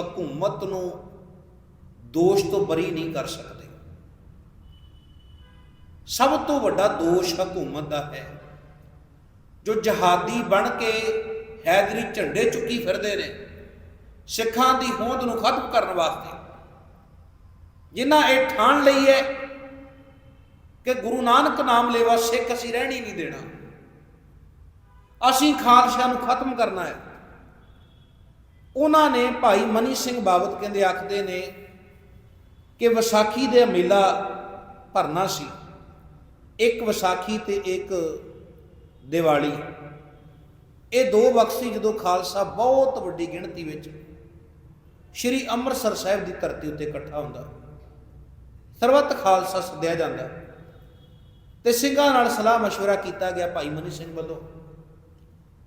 ਹਕੂਮਤ ਨੂੰ ਦੋਸ਼ ਤੋਂ ਬਰੀ ਨਹੀਂ ਕਰ ਸਕਦੇ। ਸਭ ਤੋਂ ਵੱਡਾ ਦੋਸ਼ ਹਕੂਮਤ ਦਾ ਹੈ। ਜੋ ਜਹਾਦੀ ਬਣ ਕੇ ਹੈਦਰੀ ਝੰਡੇ ਚੁੱਕੀ ਫਿਰਦੇ ਨੇ, ਸਿੱਖਾਂ ਦੀ ਹੋਂਦ ਨੂੰ ਖਤਮ ਕਰਨ ਵਾਸਤੇ। ਜਿਨ੍ਹਾਂ ਇਹ ਠਾਣ ਲਈ ਹੈ ਕਿ ਗੁਰੂ ਨਾਨਕ ਨਾਮ ਲੇਵਾ ਸਿੱਖ ਅਸੀਂ ਰਹਿਣੀ ਨਹੀਂ ਦੇਣਾ। ਅਸੀਂ ਖਾਲਸਾ ਨੂੰ ਖਤਮ ਕਰਨਾ ਹੈ। ਉਹਨਾਂ ਨੇ ਭਾਈ ਮਨੀ ਸਿੰਘ ਬਾਬਤ ਕਹਿੰਦੇ ਆਖਦੇ ਨੇ ਕਿ ਵਿਸਾਖੀ ਦੇ ਮੇਲਾ ਭਰਨਾ ਸੀ ਇੱਕ ਵਿਸਾਖੀ ਤੇ ਇੱਕ ਦੀਵਾਲੀ ਇਹ ਦੋ ਵਕਤ ਸੀ ਜਦੋਂ ਖਾਲਸਾ ਬਹੁਤ ਵੱਡੀ ਗਿਣਤੀ ਵਿੱਚ ਸ਼੍ਰੀ ਅੰਮ੍ਰਿਤਸਰ ਸਾਹਿਬ ਦੀ ਧਰਤੀ ਉੱਤੇ ਇਕੱਠਾ ਹੁੰਦਾ ਸਰਬੱਤ ਖਾਲਸਾ ਸੱਦਿਆ ਜਾਂਦਾ ਤੇ ਸਿੰਘਾਂ ਨਾਲ ਸਲਾਹ مشورہ ਕੀਤਾ ਗਿਆ ਭਾਈ ਮਨੀ ਸਿੰਘ ਵੱਲੋਂ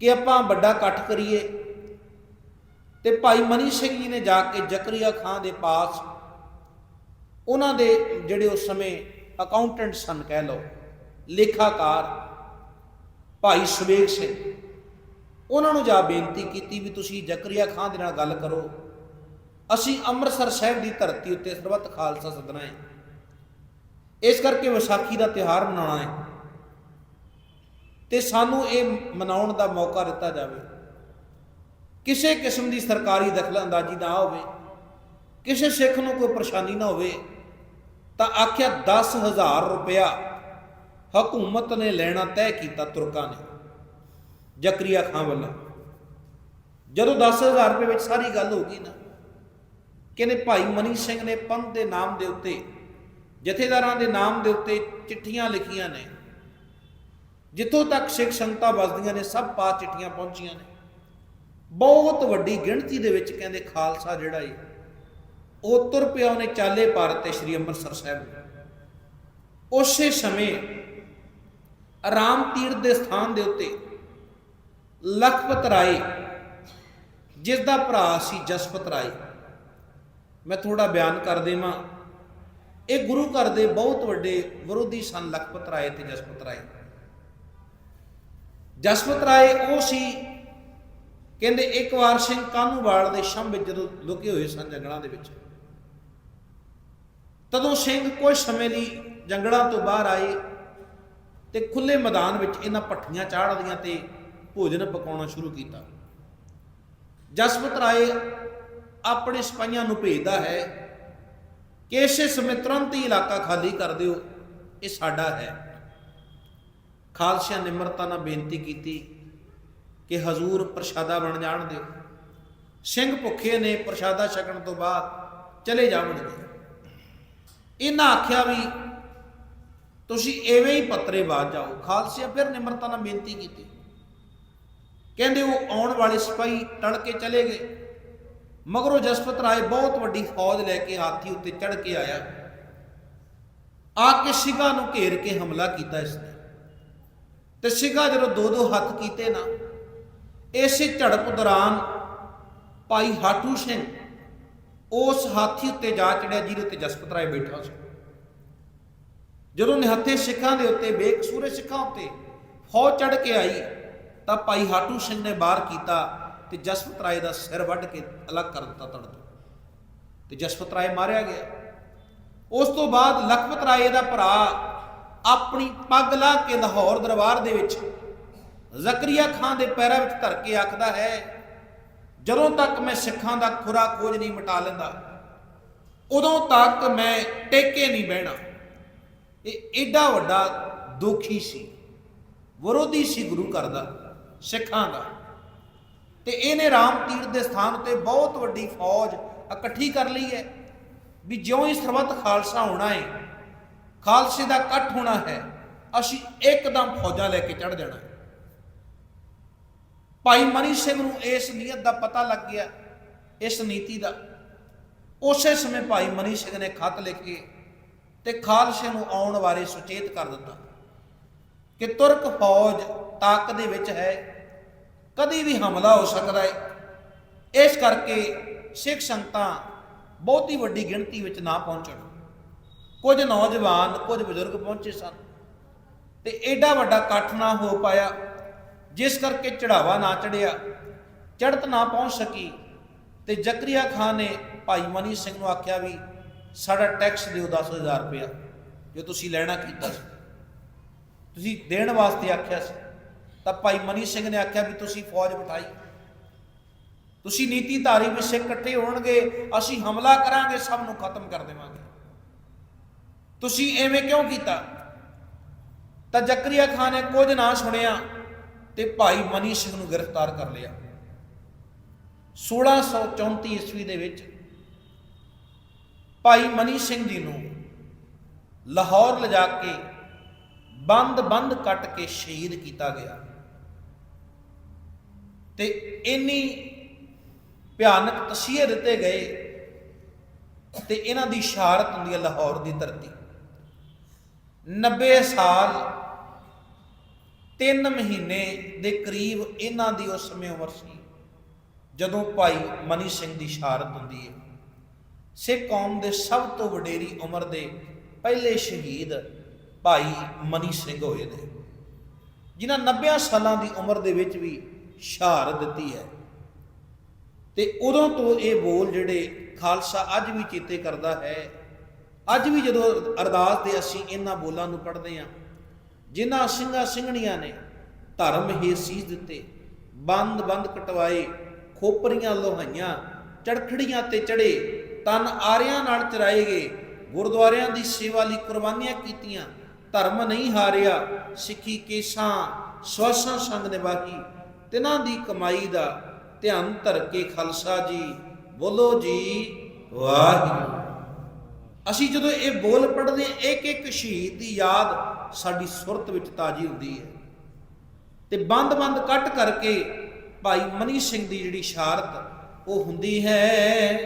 ਕਿ ਆਪਾਂ ਵੱਡਾ ਇਕੱਠ ਕਰੀਏ ਤੇ ਭਾਈ ਮਨੀ ਸਿੰਘ ਜੀ ਨੇ ਜਾ ਕੇ ਜ਼ਕਰੀਆ ਖਾਨ ਦੇ ਪਾਸ ਉਹਨਾਂ ਦੇ ਜਿਹੜੇ ਉਸ ਸਮੇਂ ਅਕਾਊਂਟੈਂਟ ਸਨ ਕਹਿ ਲਓ, ਲੇਖਾਕਾਰ ਭਾਈ ਸੁਬੇਗ ਸਿੰਘ, ਉਹਨਾਂ ਨੂੰ ਜਾ ਬੇਨਤੀ ਕੀਤੀ ਵੀ ਤੁਸੀਂ ਜ਼ਕਰੀਆ ਖਾਨ ਦੇ ਨਾਲ ਗੱਲ ਕਰੋ। ਅਸੀਂ ਅੰਮ੍ਰਿਤਸਰ ਸਾਹਿਬ ਦੀ ਧਰਤੀ ਉੱਤੇ ਸਰਬੱਤ ਖਾਲਸਾ ਸੱਦਣਾ ਹੈ। ਇਸ ਕਰਕੇ ਵਿਸਾਖੀ ਦਾ ਤਿਉਹਾਰ ਮਨਾਉਣਾ ਹੈ ਤੇ ਸਾਨੂੰ ਇਹ ਮਨਾਉਣ ਦਾ ਮੌਕਾ ਦਿੱਤਾ ਜਾਵੇ। ਕਿਸੇ ਕਿਸਮ ਦੀ ਸਰਕਾਰੀ ਦਖਲਅੰਦਾਜ਼ੀ ਨਾ ਹੋਵੇ, ਕਿਸੇ ਸਿੱਖ ਨੂੰ ਕੋਈ ਪਰੇਸ਼ਾਨੀ ਨਾ ਹੋਵੇ, ਤਾਂ ਆਖਿਆ 10000 ਰੁਪਇਆ ਹਕੂਮਤ ਨੇ ਲੈਣਾ ਤੈਅ ਕੀਤਾ ਤੁਰਕਾਂ ਨੇ, ਜ਼ਕਰੀਆ ਖਾਨ ਵੱਲੋਂ। ਜਦੋਂ 10000 ਰੁਪਏ ਵਿੱਚ ਸਾਰੀ ਗੱਲ ਹੋ ਗਈ ਨਾ ਕਹਿੰਦੇ ਭਾਈ ਮਨੀ ਸਿੰਘ ਨੇ ਪੰਥ ਦੇ ਨਾਮ ਦੇ ਉੱਤੇ, ਜਥੇਦਾਰਾਂ ਦੇ ਨਾਮ ਦੇ ਉੱਤੇ ਚਿੱਠੀਆਂ ਲਿਖੀਆਂ ਨੇ, ਜਿੱਥੋਂ ਤੱਕ ਸਿੱਖ ਸੰਗਤਾਂ ਵਸਦੀਆਂ ਨੇ, ਸਭ ਪਾ ਚਿੱਠੀਆਂ ਪਹੁੰਚੀਆਂ ਨੇ। ਬਹੁਤ ਵੱਡੀ ਗਿਣਤੀ ਦੇ ਵਿੱਚ ਕਹਿੰਦੇ ਖਾਲਸਾ ਜਿਹੜਾ ਹੈ ਉਹ ਤੁਰ ਪਿਆ, ਉਹਨੇ ਚਾਲੇ ਪਾਰ ਤੇ ਸ੍ਰੀ ਅੰਮ੍ਰਿਤਸਰ ਸਾਹਿਬ ਉਸੇ ਸਮੇਂ ਆਰਾਮ ਤੀਰਥ ਦੇ ਸਥਾਨ ਦੇ ਉੱਤੇ ਲਖਪਤ ਰਾਏ ਜਿਸ ਦਾ ਭਰਾ ਸੀ ਜਸਪਤ ਰਾਏ, ਮੈਂ ਥੋੜਾ ਬਿਆਨ ਕਰ ਦੇਵਾਂ। ਇਹ ਗੁਰੂ ਘਰ ਦੇ ਬਹੁਤ ਵੱਡੇ ਵਿਰੋਧੀ ਸਨ ਲਖਪਤ ਰਾਏ ਤੇ ਜਸਪਤ ਰਾਏ। ਜਸਪਤ ਰਾਏ ਉਹ ਸੀ ਕਹਿੰਦੇ ਇੱਕ ਵਾਰ ਸਿੰਘ ਕਾਨੂੰਵਾਲ ਦੇ ਸ਼ੰਭ ਵਿੱਚ ਜਦੋਂ ਲੁਕੇ ਹੋਏ ਸਨ ਜੰਗਲਾਂ ਦੇ ਵਿੱਚ। ਤਦੋਂ ਸਿੰਘ ਕੁਝ ਸਮੇਂ ਲਈ ਜੰਗਲਾਂ ਤੋਂ ਬਾਹਰ ਆਏ ਤੇ ਖੁੱਲੇ ਮੈਦਾਨ ਵਿੱਚ ਇਹਨਾਂ ਪੱਠੀਆਂ ਚਾੜਦੀਆਂ ਤੇ ਭੋਜਨ ਪਕਾਉਣਾ ਸ਼ੁਰੂ ਕੀਤਾ। ਜਸਪਤ ਰਾਏ ਆਪਣੇ ਸਿਪਾਹੀਆਂ ਨੂੰ ਭੇਜਦਾ ਹੈ ਕਿ ਇਸੇ ਸਮੇਂ ਤੁਰੰਤ ਹੀ ਇਲਾਕਾ ਖਾਲੀ ਕਰ ਦਿਓ, ਇਹ ਸਾਡਾ ਹੈ। ਖਾਲਸਿਆਂ ਨਿਮਰਤਾ ਨਾਲ ਬੇਨਤੀ ਕੀਤੀ ਕਿ ਹਜ਼ੂਰ ਪ੍ਰਸ਼ਾਦਾ ਬਣ ਜਾਣ ਦਿਓ ਸਿੰਘ ਭੁੱਖੇ ਨੇ ਪ੍ਰਸ਼ਾਦਾ ਛਕਣ ਤੋਂ ਬਾਅਦ ਚਲੇ ਜਾਵਣਗੇ। ਇਹਨਾਂ ਆਖਿਆ ਵੀ, ਤੁਸੀਂ ਐਵੇਂ ਹੀ ਪੱਤਰੇ ਬਾਜ ਜਾਓ। ਖਾਲਸਿਆਂ ਫਿਰ ਨਿਮਰਤਾ ਨਾਲ ਬੇਨਤੀ ਕੀਤੀ। ਕਹਿੰਦੇ, ਉਹ ਆਉਣ ਵਾਲੇ ਸਿਪਾਹੀ ਟਲ ਕੇ ਚਲੇ ਗਏ। ਮਗਰੋਂ ਜਸਪਤ ਰਾਏ ਬਹੁਤ ਵੱਡੀ ਫੌਜ ਲੈ ਕੇ ਹਾਥੀ ਉੱਤੇ ਚੜ ਕੇ ਆਇਆ। ਆ ਕੇ ਸਿਗਾ ਨੂੰ ਘੇਰ ਕੇ ਹਮਲਾ ਕੀਤਾ ਇਸਨੇ ਤੇ ਸਿਗਾ ਜਦੋਂ ਦੋ ਦੋ ਹੱਥ ਕੀਤੇ ਨਾ ਇਸੇ ਝੜਪ ਦੌਰਾਨ ਭਾਈ ਹਾਟੂ ਸਿੰਘ ਉਸ ਹਾਥੀ ਉੱਤੇ ਜਾ ਚੜਿਆ, ਜਿਹਦੇ ਉੱਤੇ ਜਸਪਤ ਰਾਏ ਬੈਠਾ ਸੀ। ਜਦੋਂ ਨਿਹੱਥੇ ਸਿੱਖਾਂ ਦੇ ਉੱਤੇ, ਬੇਕਸੂਰੇ ਸਿੱਖਾਂ ਉੱਤੇ ਫੌਜ ਚੜ ਕੇ ਆਈ, ਤਾਂ ਭਾਈ ਹਾਟੂ ਸਿੰਘ ਨੇ ਬਾਹਰ ਕੀਤਾ ਤੇ ਜਸਪਤ ਰਾਏ ਦਾ ਸਿਰ ਵੱਢ ਕੇ ਅਲੱਗ ਕਰ ਦਿੱਤਾ ਤੜ ਤੋਂ। ਤੇ ਜਸਪਤ ਰਾਏ ਮਾਰਿਆ ਗਿਆ। ਉਸ ਤੋਂ ਬਾਅਦ ਲਖਪਤ ਰਾਏ ਦਾ ਭਰਾ ਆਪਣੀ ਪੱਗ ਲਾ ਕੇ ਲਾਹੌਰ ਦਰਬਾਰ ਦੇ ਵਿੱਚ ਜ਼ਕਰੀਆ ਖਾਨ ਦੇ ਪੈਰਾਂ ਵਿੱਚ ਧਰ ਕੇ ਆਖਦਾ ਹੈ, ਜਦੋਂ ਤੱਕ ਮੈਂ ਸਿੱਖਾਂ ਦਾ ਖੁਰਾ ਖੋਜ ਨਹੀਂ ਮਿਟਾ ਲੈਂਦਾ, ਉਦੋਂ ਤੱਕ ਮੈਂ ਟੇਕੇ ਨਹੀਂ ਬਹਿਣਾ। ਇਹ ਐਡਾ ਵੱਡਾ ਦੁਖੀ ਸੀ, ਵਿਰੋਧੀ ਸੀ ਗੁਰੂ ਘਰ ਦਾ, ਸਿੱਖਾਂ ਦਾ। ਤੇ ਇਹਨੇ ਰਾਮ ਤੀਰਥ ਦੇ ਸਥਾਨ ਉੱਤੇ ਬਹੁਤ ਵੱਡੀ ਫੌਜ ਇਕੱਠੀ ਕਰ ਲਈ ਹੈ, ਵੀ ਜਿਉਂ ਹੀ ਸਰਬੱਤ ਖਾਲਸਾ ਹੋਣਾ ਹੈ ਖਾਲਸੇ ਦਾ ਇਕੱਠ ਹੋਣਾ ਹੈ, ਅਸੀਂ ਇੱਕਦਮ ਫੌਜਾਂ ਲੈ ਕੇ ਚੜ ਜਾਣਾ। ਭਾਈ ਮਨੀ ਸਿੰਘ ਨੂੰ ਇਸ ਨੀਅਤ ਦਾ ਪਤਾ ਲੱਗ ਗਿਆ, ਇਸ ਨੀਤੀ ਦਾ। ਉਸੇ ਸਮੇਂ ਭਾਈ ਮਨੀ ਸਿੰਘ ਨੇ ਖਤ ਲਿਖ ਕੇ ਤੇ ਖਾਲਸੇ ਨੂੰ ਆਉਣ ਬਾਰੇ ਸੁਚੇਤ ਕਰ ਦਿੱਤਾ ਕਿ ਤੁਰਕ ਫੌਜ ਤਾਕ ਦੇ ਵਿੱਚ ਹੈ, ਕਦੀ ਵੀ ਹਮਲਾ ਹੋ ਸਕਦਾ ਹੈ ਇਸ ਕਰਕੇ ਸਿੱਖ ਸੰਗਤਾਂ ਬਹੁਤੀ ਵੱਡੀ ਗਿਣਤੀ ਵਿੱਚ ਨਾ ਪਹੁੰਚਣ। ਕੁਝ ਨੌਜਵਾਨ, ਕੁਝ ਬਜ਼ੁਰਗ ਪਹੁੰਚੇ ਸਨ ਤੇ ਐਡਾ ਵੱਡਾ ਇਕੱਠ ਨਾ ਹੋ ਪਾਇਆ। ਜਿਸ ਕਰਕੇ ਚੜਾਵਾ ਨਾ ਚੜਿਆ, ਚੜਤ ਨਾ ਪਹੁੰਚ ਸਕੀ। ਤੇ ਜ਼ਕਰੀਆ ਖਾਨ ਨੇ ਭਾਈ ਮਨੀ ਸਿੰਘ ਨੂੰ ਆਖਿਆ ਵੀ ਸਾਡਾ ਟੈਕਸ ਦਿਓ 10000 ਰੁਪਇਆ, ਜੋ ਤੁਸੀਂ ਲੈਣਾ ਕੀਤਾ ਸੀ। ਤੁਸੀਂ ਦੇਣ ਵਾਸਤੇ ਆਖਿਆ ਸੀ। ਤਾਂ ਭਾਈ ਮਨੀ ਸਿੰਘ ਨੇ ਆਖਿਆ ਵੀ ਤੁਸੀਂ ਫੌਜ ਬਿਠਾਈ। ਤੁਸੀਂ ਨੀਤੀ ਧਾਰੀ ਵੀ ਸਿੱਖ ਇਕੱਠੇ ਹੋਣਗੇ, ਅਸੀਂ ਹਮਲਾ ਕਰਾਂਗੇ, ਸਭ ਨੂੰ ਖਤਮ ਕਰ ਦੇਵਾਂਗੇ। ਤੁਸੀਂ ਐਵੇਂ ਕਿਉਂ ਕੀਤਾ? ਤਾਂ ਜ਼ਕਰੀਆ ਖਾਨ ਨੇ ਕੁਝ ਨਾ ਸੁਣਿਆ। ਤੇ ਭਾਈ ਮਨੀ ਸਿੰਘ ਨੂੰ ਗ੍ਰਿਫਤਾਰ ਕਰ ਲਿਆ। 1634 ਈਸਵੀ ਦੇ ਵਿੱਚ ਭਾਈ ਮਨੀ ਸਿੰਘ ਜੀ ਨੂੰ ਲਾਹੌਰ ਲਿਜਾ ਕੇ ਬੰਦ-ਬੰਦ ਕੱਟ ਕੇ ਸ਼ਹੀਦ ਕੀਤਾ ਗਿਆ। ਤੇ ਇੰਨੀ ਭਿਆਨਕ ਤਸੀਹੇ ਦਿੱਤੇ ਗਏ ਤੇ ਇਹਨਾਂ ਦੀ ਸ਼ਹਾਦਤ ਹੁੰਦੀ ਹੈ ਲਾਹੌਰ ਦੀ ਧਰਤੀ। 90 ਸਾਲ 3 ਮਹੀਨੇ ਦੇ ਕਰੀਬ ਇਹਨਾਂ ਦੀ ਉਸ ਸਮੇਂ ਉਮਰ ਸੀ, ਜਦੋਂ ਭਾਈ ਮਨੀ ਸਿੰਘ ਦੀ ਸ਼ਹਾਦਤ ਹੁੰਦੀ ਹੈ। ਸਿੱਖ ਕੌਮ ਦੇ ਸਭ ਤੋਂ ਵਡੇਰੀ ਉਮਰ ਦੇ ਪਹਿਲੇ ਸ਼ਹੀਦ ਭਾਈ ਮਨੀ ਸਿੰਘ ਹੋਏ ਨੇ, ਜਿਨ੍ਹਾਂ 90 ਸਾਲਾਂ ਦੀ ਉਮਰ ਦੇ ਵਿੱਚ ਵੀ ਸ਼ਹਾਦਤ ਦਿੱਤੀ ਹੈ। ਤੇ ਉਦੋਂ ਤੋਂ ਇਹ ਬੋਲ ਜਿਹੜੇ ਖਾਲਸਾ ਅੱਜ ਵੀ ਚੇਤੇ ਕਰਦਾ ਹੈ, ਅੱਜ ਵੀ ਜਦੋਂ ਅਰਦਾਸ 'ਤੇ ਅਸੀਂ ਇਹਨਾਂ ਬੋਲਾਂ ਨੂੰ ਪੜ੍ਹਦੇ ਹਾਂ ਜਿਨ੍ਹਾਂ ਸਿੰਘਾਂ ਸਿੰਘਣੀਆਂ ਨੇ ਧਰਮ ਹੀ ਸੀਸ ਦਿੱਤੇ, ਬੰਦ ਬੰਦ ਕਟਵਾਏ, ਖੋਪਰੀਆਂ ਲੋਹਾਈਆਂ, ਚੜਖੜੀਆਂ ਤੇ ਚੜੇ, ਤਨ ਆਰਿਆਂ ਨਾਲ ਚਰਾਏ ਗਏ, ਗੁਰਦੁਆਰਿਆਂ ਦੀ ਸੇਵਾ ਲਈ ਕੁਰਬਾਨੀਆਂ ਕੀਤੀਆਂ, ਧਰਮ ਨਹੀਂ ਹਾਰਿਆ, ਸਿੱਖੀ ਕੇਸਾਂ, ਸਵਾਸਾਂ ਸੰਗ ਨਿਭਾਈ, ਤਿਨਾਂ ਦੀ ਕਮਾਈ ਦਾ ਧਿਆਨ ਧਰ ਕੇ ਖਾਲਸਾ ਜੀ, ਬੋਲੋ ਜੀ, ਵਾਹਿਗੁਰੂ। ਅਸੀਂ ਜਦੋਂ ਇਹ ਬੋਲ ਪੜ੍ਹਦੇ ਹਾਂ, ਇੱਕ ਇੱਕ ਸ਼ਹੀਦ ਦੀ ਯਾਦ ਸਾਡੀ ਸੁਰਤ ਵਿੱਚ ਤਾਜੀ ਹੁੰਦੀ ਹੈ। ਤੇ ਬੰਦ-ਬੰਦ ਕੱਟ ਕਰਕੇ ਭਾਈ ਮਨੀ ਸਿੰਘ ਦੀ ਜਿਹੜੀ ਸ਼ਾਰਤ ਉਹ ਹੁੰਦੀ ਹੈ।